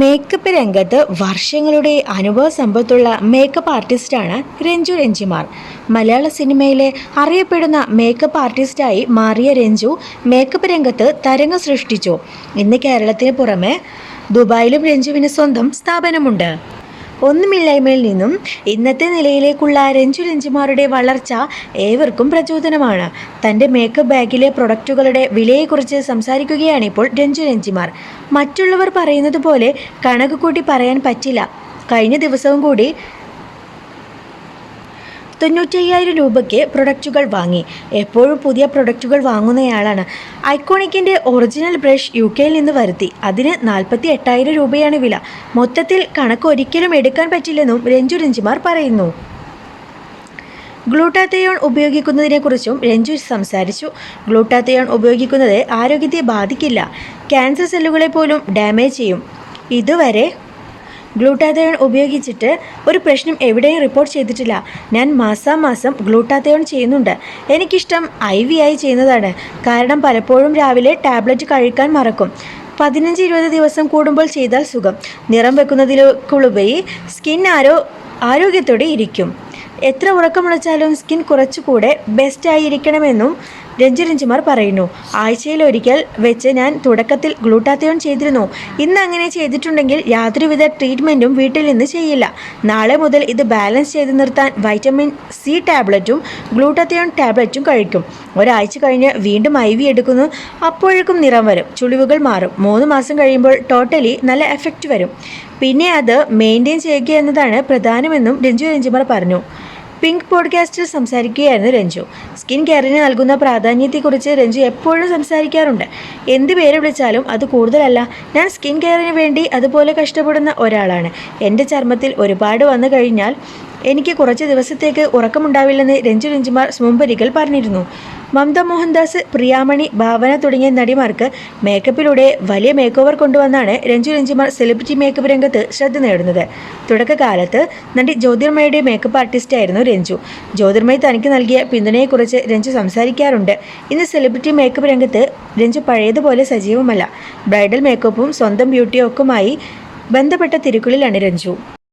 Makeup രംഗത്ത് വർഷങ്ങളുടെ അനുഭവ സമ്പത്തുള്ള മേക്കപ്പ് ആർട്ടിസ്റ്റാണ് രഞ്ജു രഞ്ജിമാർ. മലയാള സിനിമയിലെ അറിയപ്പെടുന്ന മേക്കപ്പ് ആർട്ടിസ്റ്റായി മാറിയ രഞ്ജു മേക്കപ്പ് രംഗത്ത് തരംഗം സൃഷ്ടിച്ചു. ഇന്ന് കേരളത്തിന് പുറമെ ദുബായിലും രഞ്ജുവിന് സ്വന്തം സ്ഥാപനമുണ്ട്. ഒന്നുമില്ലായ്മയിൽ നിന്നും ഇന്നത്തെ നിലയിലേക്കുള്ള രഞ്ജു രഞ്ജിമാരുടെ വളർച്ച ഏവർക്കും പ്രചോദനമാണ്. തന്റെ മേക്കപ്പ് ബാഗിലെ പ്രൊഡക്റ്റുകളുടെ വിലയെക്കുറിച്ച് സംസാരിക്കുകയാണ് ഇപ്പോൾ രഞ്ജു രഞ്ജിമാർ. മറ്റുള്ളവർ പറയുന്നത് പോലെ കണക്ക് കൂട്ടി പറയാൻ പറ്റില്ല. കഴിഞ്ഞ ദിവസവും കൂടി തൊണ്ണൂറ്റയ്യായിരം രൂപയ്ക്ക് പ്രൊഡക്റ്റുകൾ വാങ്ങി. എപ്പോഴും പുതിയ പ്രൊഡക്റ്റുകൾ വാങ്ങുന്നയാളാണ്. ഐക്കോണിക്കിന്റെ ഒറിജിനൽ ബ്രഷ് യു കെയിൽ നിന്ന് വരുത്തി. അതിന് നാൽപ്പത്തി എട്ടായിരം രൂപയാണ് വില. മൊത്തത്തിൽ കണക്ക് ഒരിക്കലും എടുക്കാൻ പറ്റില്ലെന്നും രഞ്ജു രഞ്ജിമാർ പറയുന്നു. ഗ്ലൂട്ടാത്തയോൺ ഉപയോഗിക്കുന്നതിനെക്കുറിച്ചും രഞ്ജു സംസാരിച്ചു. ഗ്ലൂട്ടാത്തയോൺ ഉപയോഗിക്കുന്നത് ആരോഗ്യത്തെ ബാധിക്കില്ല. ക്യാൻസർ സെല്ലുകളെ പോലും ഡാമേജ് ചെയ്യും. ഇതുവരെ ഗ്ലൂട്ടാത്തയോൺ ഉപയോഗിച്ചിട്ട് ഒരു പ്രശ്നം എവിടെയും റിപ്പോർട്ട് ചെയ്തിട്ടില്ല. ഞാൻ മാസാമാസം ഗ്ലൂട്ടാതയോൺ ചെയ്യുന്നുണ്ട്. എനിക്കിഷ്ടം ഐ വി ആയി ചെയ്യുന്നതാണ്. കാരണം പലപ്പോഴും രാവിലെ ടാബ്ലറ്റ് കഴിക്കാൻ മറക്കും. പതിനഞ്ച് ഇരുപത് ദിവസം കൂടുമ്പോൾ ചെയ്താൽ സുഖം. നിറം വെക്കുന്നതിലേക്കുള്ളുപരി സ്കിൻ ആരോ ആരോഗ്യത്തോടെ ഇരിക്കും. എത്ര ഉറക്കമുളച്ചാലും സ്കിൻ കുറച്ചുകൂടെ ബെസ്റ്റ് ആയിരിക്കണമെന്നും രഞ്ജു രഞ്ജിമാർ പറയുന്നു ആഴ്ചയിൽ ഒരിക്കൽ വെച്ച് ഞാൻ തുടക്കത്തിൽ ഗ്ലൂട്ടാത്തിയോൺ ചെയ്തിരുന്നു. ഇന്ന് അങ്ങനെ ചെയ്തിട്ടുണ്ടെങ്കിൽ യാതൊരുവിധ ട്രീറ്റ്മെന്റും വീട്ടിൽ നിന്ന് ചെയ്യില്ല. നാളെ മുതൽ ഇത് ബാലൻസ് ചെയ്ത് നിർത്താൻ വൈറ്റമിൻ സി ടാബ്ലറ്റും ഗ്ലൂട്ടാത്തിയോൺ ടാബ്ലറ്റും കഴിക്കും. ഒരാഴ്ച കഴിഞ്ഞ് വീണ്ടും ഐ വി എടുക്കുന്നു. അപ്പോഴേക്കും നിറം വരും. ചുളിവുകൾ മാറും. മൂന്ന് മാസം കഴിയുമ്പോൾ ടോട്ടലി നല്ല എഫക്റ്റ് വരും. പിന്നെ അത് മെയിന്റെയിൻ ചെയ്യുക എന്നതാണ് പ്രധാനമെന്നും രഞ്ജു രഞ്ജിമാർ പറഞ്ഞു. പിങ്ക് പോഡ്കാസ്റ്റിൽ സംസാരിക്കുകയായിരുന്നു രഞ്ജു. സ്കിൻ കെയറിന് നൽകുന്ന പ്രാധാന്യത്തെക്കുറിച്ച് രഞ്ജു എപ്പോഴും സംസാരിക്കാറുണ്ട്. എന്ത് പേര് വിളിച്ചാലും അത് കൂടുതലല്ല. ഞാൻ സ്കിൻ കെയറിന് വേണ്ടി അതുപോലെ കഷ്ടപ്പെടുന്ന ഒരാളാണ്. എന്റെ ചർമ്മത്തിൽ ഒരുപാട് വന്നു കഴിഞ്ഞാൽ എനിക്ക് കുറച്ച് ദിവസത്തേക്ക് ഉറക്കമുണ്ടാവില്ലെന്ന് രഞ്ജു രഞ്ജുമാർ മുമ്പൊരിക്കൽ പറഞ്ഞിരുന്നു. മമത മോഹൻദാസ് പ്രിയാമണി ഭാവന തുടങ്ങിയ നടിമാർക്ക് മേക്കപ്പിലൂടെ വലിയ മേക്ക് ഓവർ കൊണ്ടുവന്നാണ് രഞ്ജു രഞ്ജിമാർ സെലിബ്രിറ്റി മേക്കപ്പ് രംഗത്ത് ശ്രദ്ധ നേടുന്നത്. തുടക്കകാലത്ത് നടി ജ്യോതിർമയുടെ മേക്കപ്പ് ആർട്ടിസ്റ്റായിരുന്നു രഞ്ജു. ജ്യോതിർമയി തനിക്ക് നൽകിയ പിന്തുണയെക്കുറിച്ച് രഞ്ജു സംസാരിക്കാറുണ്ട്. ഇന്ന് സെലിബ്രിറ്റി മേക്കപ്പ് രംഗത്ത് രഞ്ജു പഴയതുപോലെ സജീവമല്ല. ബ്രൈഡൽ മേക്കപ്പും സ്വന്തം ബ്യൂട്ടിയൊക്കെയുമായി ബന്ധപ്പെട്ട തിരുക്കുകളിലാണ് രഞ്ജു.